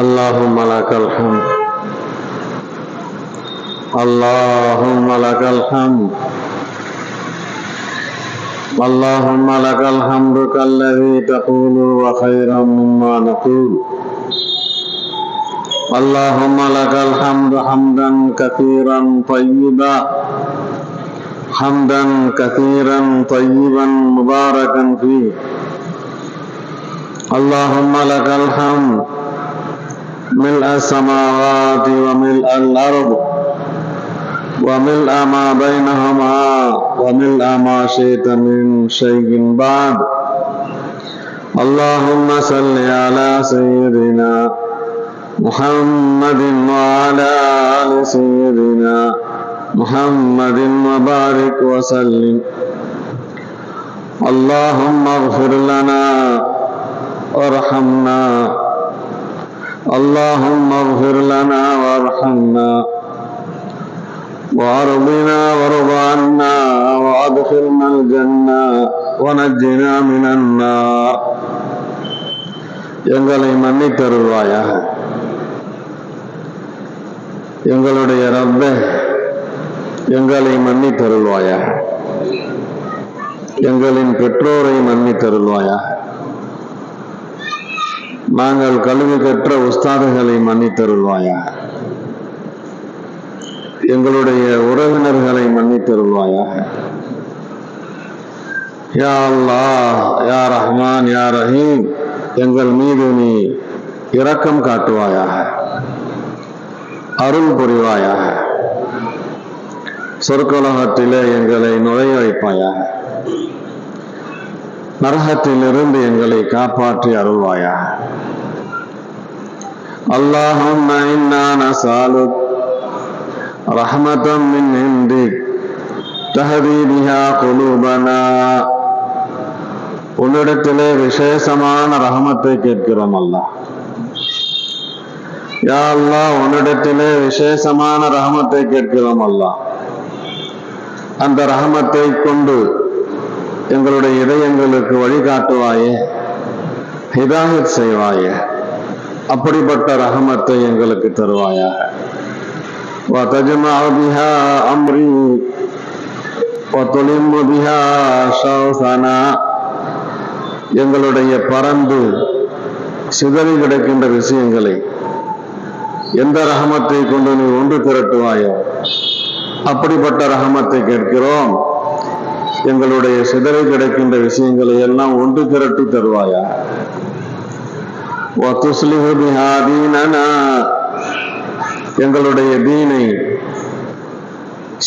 اللهم لك الحمد اللهم لك الحمد اللهم لك الحمد كالذي تقول وخيرا مما نقول اللهم لك الحمد حمدا كثيرا طيبا حمدا كثيرا طيبا مباركا فيه اللهم لك الحمد. ملء السماوات وملء الأرض وملء ما بينهما وملء ما شئت من شيء بعد. اللهم صل على سيدنا محمد وعلى آل سيدنا محمد وبارك وسلم. اللهم اغفر لنا وارحمنا اللهم اغفر لنا وارحمنا وارضنا وارض عنا وادخلنا الجنة ونجنا من النار எங்களை மன்னித்தருள்வாயாக எங்களுடைய ரப்பே எங்களை மன்னித்தருள்வாயாக எங்களின் பெற்றோரை மன்னித்தருள்வாயாக நாங்கள் கல்வி கற்ற உஸ்தாதுகளை மன்னித்தருள்வாயா? எங்களுடைய உறவினர்களை மன்னித்தருள்வாயாக யா அல்லாஹ் யா ரஹ்மான் யா ரஹீம் எங்கள் மீது நீ இரக்கம் காட்டுவாயாக அருள் புரிவாயாக சொற்கலகத்திலே எங்களை நுழைய வைப்பாயாக நரகத்திலிருந்து எங்களை காப்பாற்றி அருள்வாயாக اللهم إنا نسألك رحمة من عندك تهدي بها قلوبنا உன்னிடத்திலே விசேஷமான ரஹமத்தை கேட்கிறோம் அல்லாஹ் யா அல்லாஹ் உன்னிடத்திலே விசேஷமான ரஹமத்தை கேட்கிறோம் அல்லாஹ் அந்த ரஹமத்தை கொண்டு எங்களுடைய இதயங்களுக்கு வழிகாட்டுவாயே ஹிதாயத் செய்வாயே அப்படிப்பட்ட ரஹமத்தை எங்களுக்கு தருவாயாக وتجمع بها أمري وتلم بها شوثنا எங்களுடைய பறந்து சிதறி கிடக்கின்ற விஷயங்களை எந்த ரஹமத்தை கொண்டு நீ ஒன்று திரட்டுவாயோ அப்படிப்பட்ட ரஹமத்தை கேட்கிறோம் எங்களுடைய சிதறை கிடைக்கின்ற விஷயங்களை எல்லாம் ஒன்று திரட்டி தருவாயா? எங்களுடைய தீனை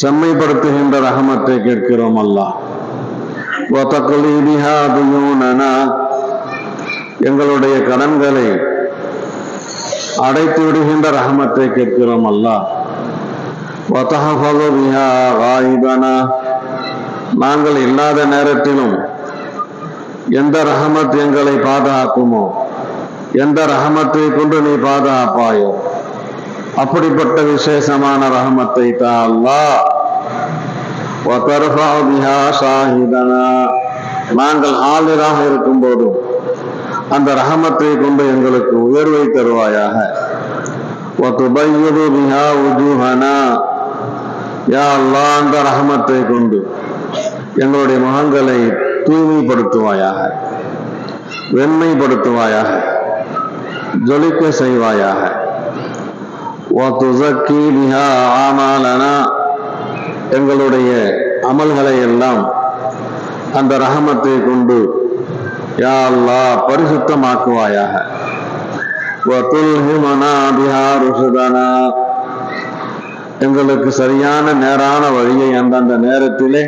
செம்மைப்படுத்துகின்ற ரகமத்தை கேட்கிறோம் அல்லாஹ். எங்களுடைய கடன்களை அடைத்து விடுகின்ற ரகமத்தை கேட்கிறோம் அல்லாஹ். நாங்கள் இல்லாத நேரத்திலும் எந்த ரகமத் எங்களை பாதுகாக்குமோ எந்த ரகமத்தை கொண்டு நீ பாதுகாப்பாயோ அப்படிப்பட்ட விசேஷமான ரஹமத்தை தால்லா நாங்கள் ஆளிராக இருக்கும் போதும் அந்த ரகமத்தை கொண்டு எங்களுக்கு உயர்வை தருவாயாக. யா அல்லா அந்த ரகமத்தை கொண்டு எங்களுடைய மகான்களை தூய்மைப்படுத்துவாயாக வெண்மைப்படுத்துவாயாக ஜொலிக்க செய்வாயாக. எங்களுடைய அமல்களை எல்லாம் அந்த ரகமத்தை கொண்டு யா அல்லா பரிசுத்தமாக்குவாயாக. எங்களுக்கு சரியான நேரான வழியை அந்தந்த நேரத்திலே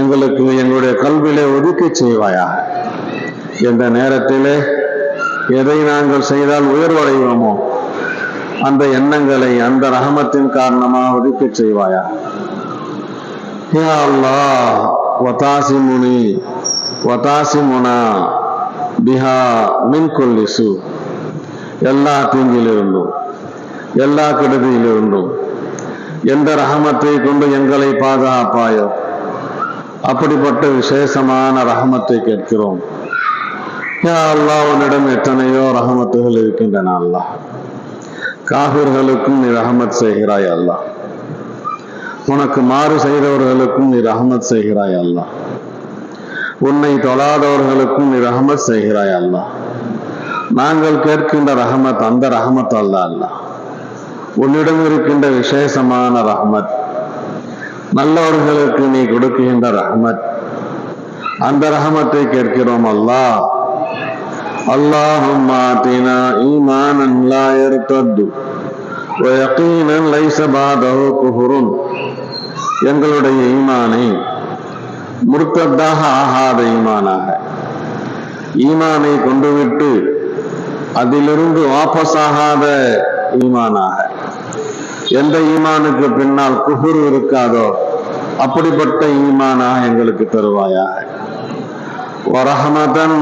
எங்களுக்கு எங்களுடைய கல்வியிலே ஒதுக்கி செய்வாயாக. எந்த நேரத்திலே எதை நாங்கள் செய்தால் உயர்வடைவோமோ அந்த எண்ணங்களை அந்த ரகமத்தின் காரணமாக ஒதுக்கி செய்வாயா யா அல்லாஹ் வதாசிமுனி வதாசிமுனா பிஹா மின் கொல்லிசு எல்லா தீங்கிலிருந்தும் எல்லா கெடுதியிலிருந்தும் எந்த ரகமத்தை கொண்டு எங்களை பாதுகாப்பாயோ அப்படிப்பட்ட விசேஷமான ரஹமத்தை கேட்கிறோம். யா அல்லாஹ் உன்னிடம் எத்தனையோ ரஹமத்துகள் இருக்கின்றன அல்லாஹ். காபிர்களுக்கும் நீ ரஹமத் செய்கிறாய் அல்லாஹ். உனக்கு மாறு செய்தவர்களுக்கும் நீ ரஹமத் செய்கிறாய் அல்லாஹ். உன்னை தொழாதவர்களுக்கும் நீ ரஹமத் செய்கிறாய் அல்லாஹ். நாங்கள் கேட்கின்ற ரஹமத் அந்த ரஹமத் அல்ல அல்லாஹ். உன்னிடம் இருக்கின்ற விசேஷமான ரஹமத். நல்லவர்களுக்கு நீ கொடுக்கின்ற ரஹமத் அந்த ரஹமத்தை கேட்கிறோம் அல்லாஹ் اللهم آتنا إيمانا لا يرتد ويقينا ليس بعده كفر எங்களுடைய ஈமானை முர்த்ததாக ஆகாத ஈமானாக ஈமானை கொண்டுவிட்டு அதிலிருந்து வாபஸாகாத ஈமானாக எந்த ஈமானுக்கு பின்னால் குஹுர் இருக்காதோ அப்படிப்பட்ட ஈமானா எங்களுக்கு தருவாயா வரஹமதன்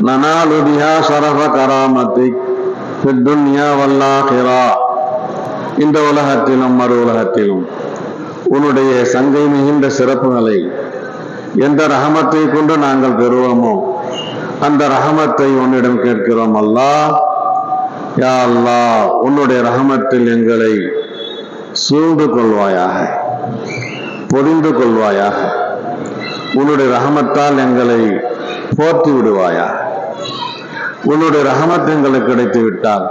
நனாலுதியா சரப கராமத்தி துன்யா இந்த உலகத்திலும் மறு உலகத்திலும் உன்னுடைய சங்கை மிகுந்த சிறப்புகளை எந்த ரகமத்தை கொண்டு நாங்கள் பெறுவோமோ அந்த ரகமத்தை உன்னிடம் கேட்கிறோம் அல்லாஹ். யா அல்லா உன்னுடைய ரகமத்தில் எங்களை சூழ்ந்து கொள்வாயாக பொதிந்து கொள்வாயாக. உன்னுடைய ரகமத்தால் எங்களை போர்த்தி விடுவாயா உன்னுடைய ரகமத் எங்களுக்கு கிடைத்து விட்டால்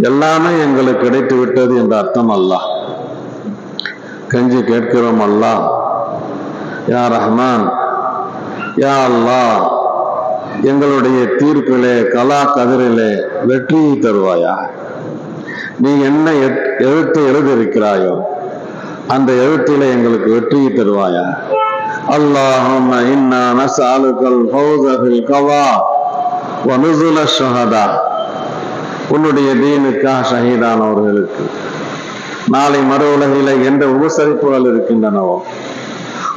எல்லாமே எங்களுக்கு கிடைத்து விட்டது என்ற அர்த்தம் அல்ல கஞ்சி கேட்கிறோம் அல்லா யா ரஹ்மான் யா அல்லா எங்களுடைய தீர்ப்பிலே கலா கதிரிலே வெற்றியை தருவாயா? நீ என்ன எழுத்து எழுதியிருக்கிறாயோ அந்த எழுத்தில எங்களுக்கு வெற்றியை தருவாயா? அல்லாஹும் இன்னா நஸ்அலுகல் ஃபௌதபில் கவா வனுசுல ஷஹதா. உன்னுடைய தீனுக்காக ஷஹீதானவர்களுக்கு நாளை மறு உலகில எந்த உபசரிப்புகள் இருக்கின்றனவோ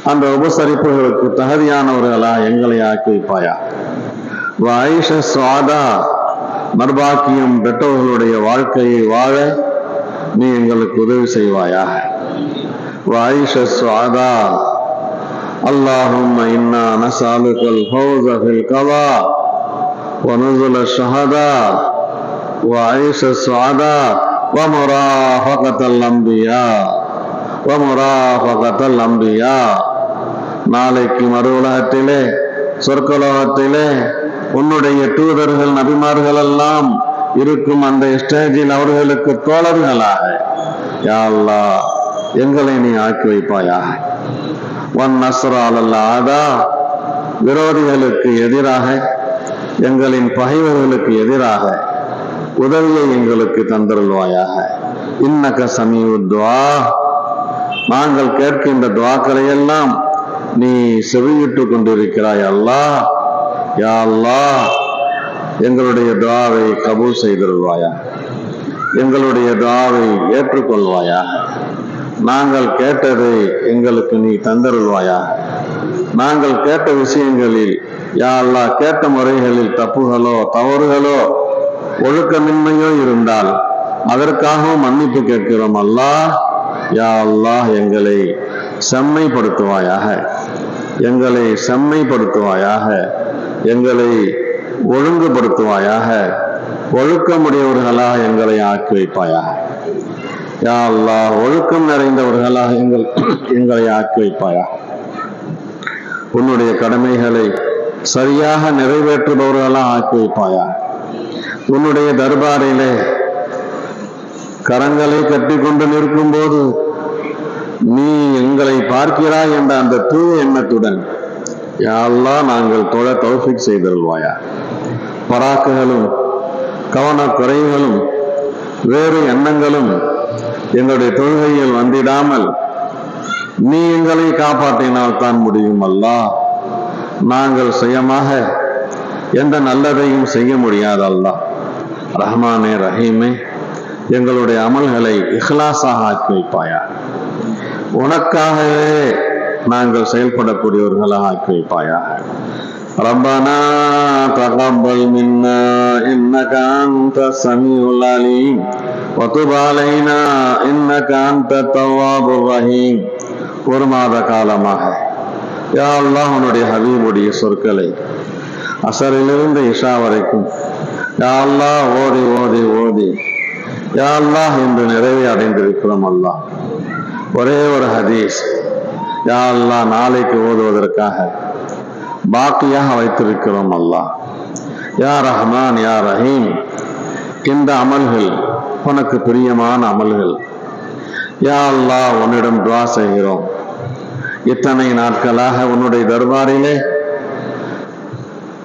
அந்த உபசரிப்புகளுக்கு தகுதியானவர்களா எங்களை ஆக்கி வைப்பாயா வாயிஷ சுவாதா மர்பாக்கியம் பெற்றவர்களுடைய வாழ்க்கையை வாழ நீ எங்களுக்கு உதவி செய்வாயா வாயிஷ சுவாதா اللهم إنا نسألك الفوز في القضاء ونزل الشهداء وعيش السعداء ومرافقة الأنبياء ومرافقة الأنبياء நாளைக்கு மறு உலகத்திலே சொர்க்கலோகத்திலே உன்னுடைய தூதர்கள் நபிமார்கள் எல்லாம் இருக்கும் அந்த ஸ்டேஜில் அவர்களுக்கு தோழர்களாக. யா அல்லாஹ் எங்களை நீ ஆக்கி வைப்பாயாக. ஒன் நஸ்ராலல்லாதா விரோதிகளுக்கு எதிராக எங்களின் பகைவர்களுக்கு எதிராக உதவியை எங்களுக்கு தந்தருள்வாயாக. இன்னக சமீபத்வா நாங்கள் கேட்கின்ற துவாக்களை எல்லாம் நீ செவியிட்டு கொண்டிருக்கிறாய் அல்லாஹ். யாழ்லா எங்களுடைய துவாவை கபூல் செய்திருவாயா எங்களுடைய துவாவை ஏற்றுக்கொள்வாயா? நாங்கள் கேட்டதை எங்களுக்கு நீ தந்தருள்வாயா? நாங்கள் கேட்ட விஷயங்களில் யா கேட்ட முறைகளில் தப்புகளோ தவறுகளோ ஒழுக்கமின்மையோ இருந்தால் அதற்காகவும் மன்னிப்பு கேட்கிறோம். அல்லாஹ் யா அல்லாஹ் எங்களை செம்மைப்படுத்துவாயாக. எங்களை செம்மைப்படுத்துவாயாக. எங்களை ஒழுங்குபடுத்துவாயாக ஒழுக்கமுடையவர்களாக எங்களை ஆக்கி வைப்பாயாக. யா அல்லாஹ் ஒழுக்கம் நிறைந்தவர்களாக எங்கள் எங்களை ஆக்கி வைப்பாயா உன்னுடைய கடமைகளை சரியாக நிறைவேற்றுபவர்களாக ஆக்கி வைப்பாயா உன்னுடைய தர்பாரிலே கரங்களை கட்டி கொண்டு நிற்கும் போது நீ எங்களை பார்க்கிறாய் என்ற அந்த தூய எண்ணத்துடன் யாரெல்லாம் நாங்கள் தொழ தௌஃபிக் செய்தருள்வாயா? பராக்குகளும் கவன குறைவுகளும் வேறு எண்ணங்களும் எங்களுடைய தொழுகையில் வந்திடாமல் நீ எங்களை காப்பாற்றினால் தான் முடியும் அல்லா. நாங்கள் சுயமாக எந்த நல்லதையும் செய்ய முடியாது அல்லா. ரஹ்மானே ரஹீமே எங்களுடைய அமல்களை இஹ்லாஸாக ஆக்கி வைப்பாயா? உனக்காகவே நாங்கள் செயல்படக்கூடியவர்களாக ஆக்கி வைப்பாயா ربنا تقبل منا إنك أنت السميع العليم وتب علينا إنك أنت التواب الرحيم ஒரு மாத காலமாக யா அல்லாஹ் உன்னுடைய ஹபீபுடைய சொற்களை அசரிலிருந்து இஷா வரைக்கும் யா அல்லாஹ் ஓதி ஓதி ஓதி யா அல்லாஹ் என்று நிறைவை அடைந்திருக்கிறோம் அல்லாஹ் ஒரே ஒரு ஹதீஸ் யா அல்லாஹ் நாளைக்கு ஓதுவதற்காக பாக்கியாக வைத்திருக்கிறோம் அல்லாஹ் யா ரஹ்மான் யா ரஹீம் இந்த அமல்கள் உனக்கு பிரியமான அமல்கள். யா அல்லாஹ் உன்னிடம் துவா செய்கிறோம். இத்தனை நாட்களாக உன்னுடைய தர்பாரிலே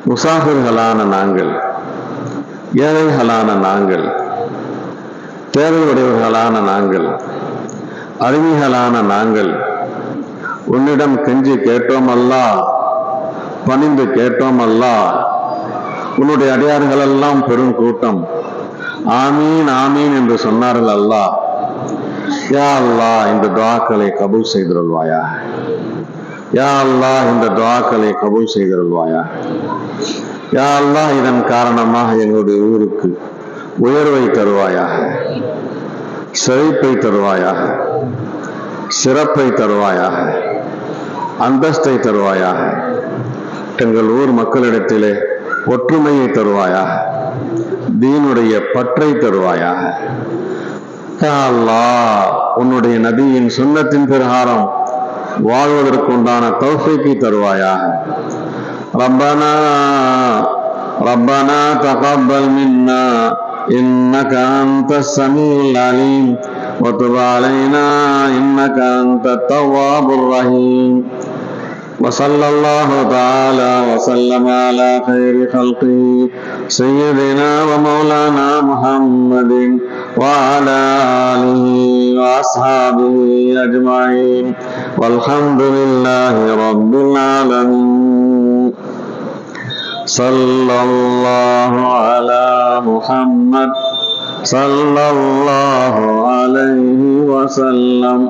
முசாஃபிர்களான நாங்கள் ஏழைகளான நாங்கள் தேவையுடையவர்களான நாங்கள் அறிவிகளான நாங்கள் உன்னிடம் கெஞ்சி கேட்டோம் அல்லா பணிந்து கேட்டோம் அல்லா. உன்னுடைய அடியார்கள் எல்லாம் பெரும் கூட்டம். ஆமீன் ஆமீன் என்று சொன்னார்கள் அல்லா. யா அல்லா இந்த துவாக்களை கபூல் செய்திருவாயா யா அல்லா இந்த துவாக்களை கபூல் செய்திருவாயா யா அல்லா இதன் காரணமாக எங்களுடைய ஊருக்கு உயர்வை தருவாயாக செழிப்பை தருவாயாக சிறப்பை தருவாயாக அந்தஸ்தை தருவாயாக எங்கள் ஊர் மக்களிடத்திலே ஒற்றுமையை தருவாயாக தீனுடைய பற்றை தருவாயாக யா அல்லாஹ் உன்னுடைய நபியின் சுன்னத்தின் பிரகாரம் வாழ்வதற்குண்டான தௌஃபீக்கை தருவாயாக ربنا ربنا تقبل منا إنك أنت السميع العليم وتب علينا إنك أنت التواب الرحيم وصلى الله تعالى وسلم على خير خلقه سيدنا ومولانا محمد وعلى آله وأصحابه أجمعين. والحمد لله رب العالمين. صلى الله على محمد صلى الله عليه وسلم.